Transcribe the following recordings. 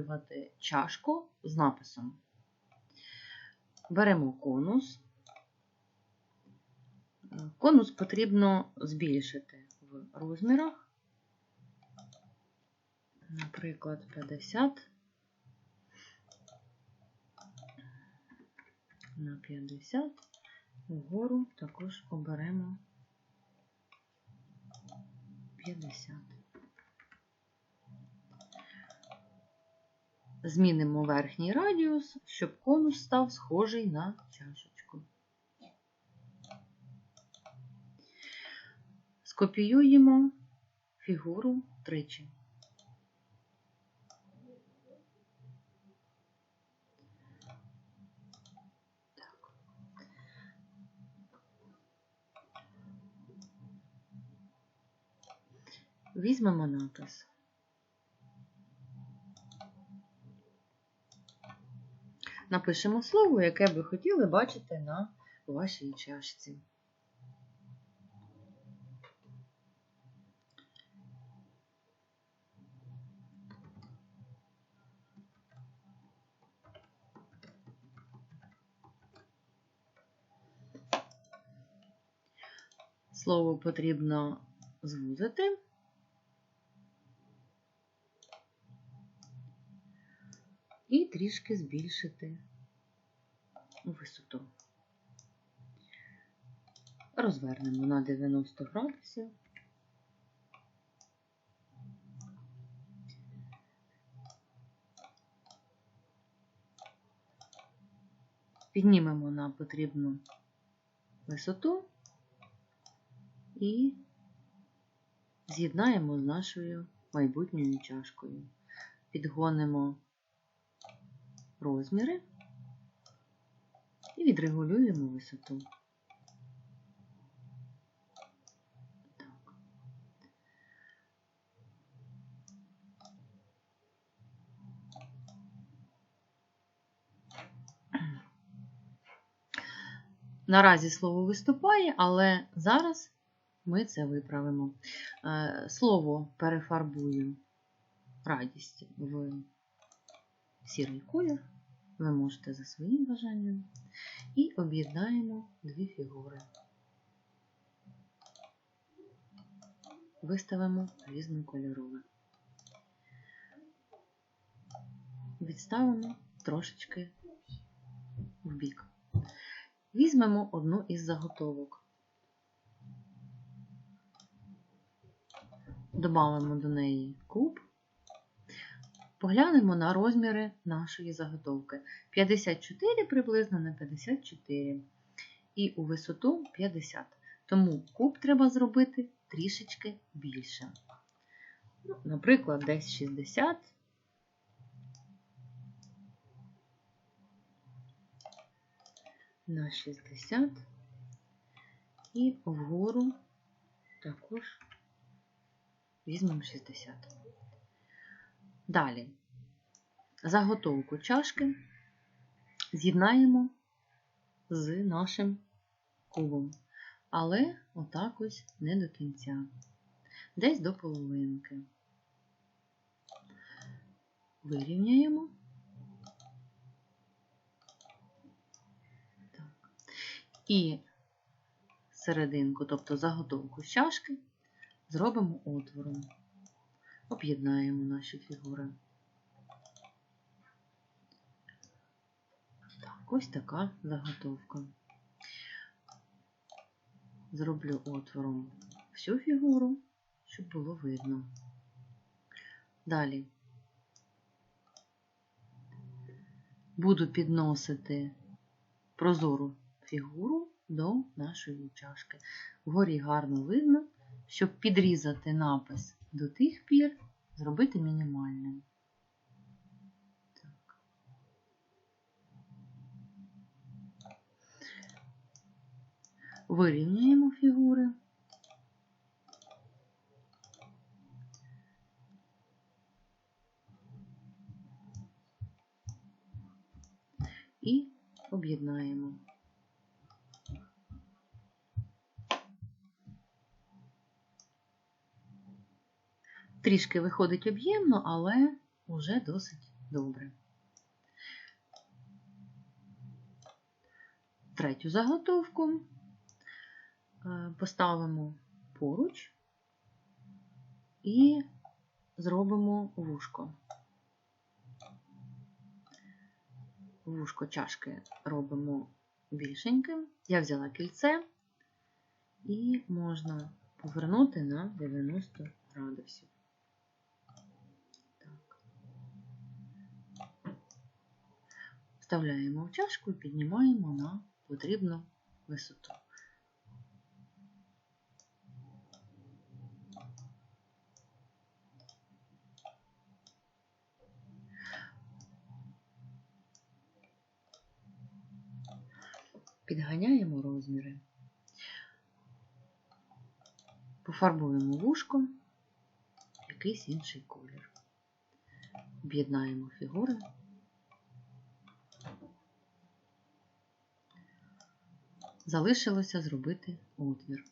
створювати чашку з написом. Беремо конус. Конус потрібно збільшити в розмірах, наприклад, 50 на 50, вгору також оберемо 50. Змінимо верхній радіус, щоб конус став схожий на чашечку. Скопіюємо фігуру тричі. Візьмемо напис. Напишемо слово, яке ви хотіли бачити на вашій чашці. Слово потрібно звузити. І трішки збільшити висоту. Розвернемо на 90 градусів. Піднімемо на потрібну висоту і з'єднаємо з нашою майбутньою чашкою. Підгонимо розміри і відрегулюємо висоту. Так. Наразі слово виступає, але зараз ми це виправимо. Е, Слово перефарбую радість в сірий колір. Ви можете за своїм бажанням. І об'єднаємо дві фігури. Виставимо різнокольорове. Відставимо трошечки в бік. Візьмемо одну із заготовок. Добавимо до неї куб. Поглянемо на розміри нашої заготовки. 54 приблизно на 54 і у висоту 50. Тому куб треба зробити трішечки більше. Ну, Наприклад, десь 60. На 60 і вгору також візьмемо 60. Далі заготовку чашки з'єднаємо з нашим кубом, але отак ось не до кінця, десь до половинки. Вирівняємо. Так. І серединку, тобто заготовку з чашки, зробимо отвором об'єднаємо наші фігури. Так, ось така заготовка. Зроблю отвором всю фігуру, щоб було видно. Далі буду підносити прозору фігуру до нашої чашки. Вгорі гарно видно, щоб підрізати напис до тих пір зробити мінімальним. Так. Вирівняємо фігури. І об'єднаємо. Трішки виходить об'ємно, але вже досить Добре. Третю заготовку е, поставимо поруч і зробимо вушко. Вушко чашки робимо більшеньким. Я взяла кільце і можна повернути на 90 градусів. Вставляємо в чашку і піднімаємо на потрібну висоту. Підганяємо розміри. Пофарбуємо вушко якийсь інший колір. Об'єднаємо фігури. Залишилося зробити отвір.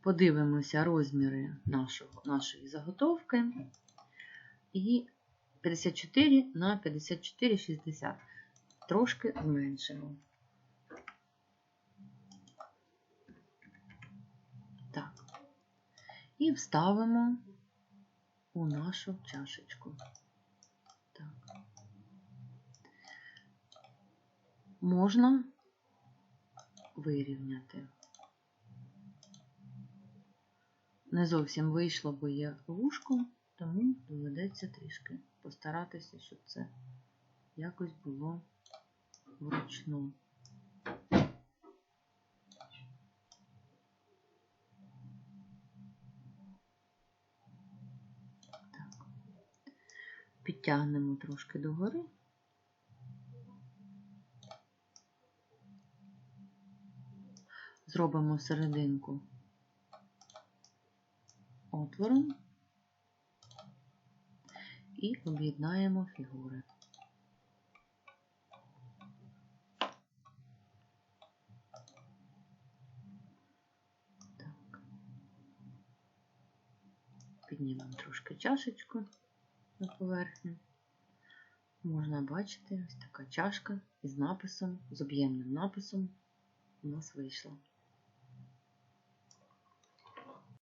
Подивимося розміри нашого, нашої заготовки. І 54 на 54,60. Трошки зменшимо. Так. І вставимо у нашу чашечку. Так. Можна вирівняти. Не зовсім вийшло, бо є вушко, тому доведеться трішки постаратися, щоб це якось було вручну. Підтягнемо трошки догори. Зробимо серединку отвором і об'єднаємо фігури. Піднімемо трошки чашечку на поверхню. Можна бачити ось така чашка із написом, з об'ємним написом у нас вийшла.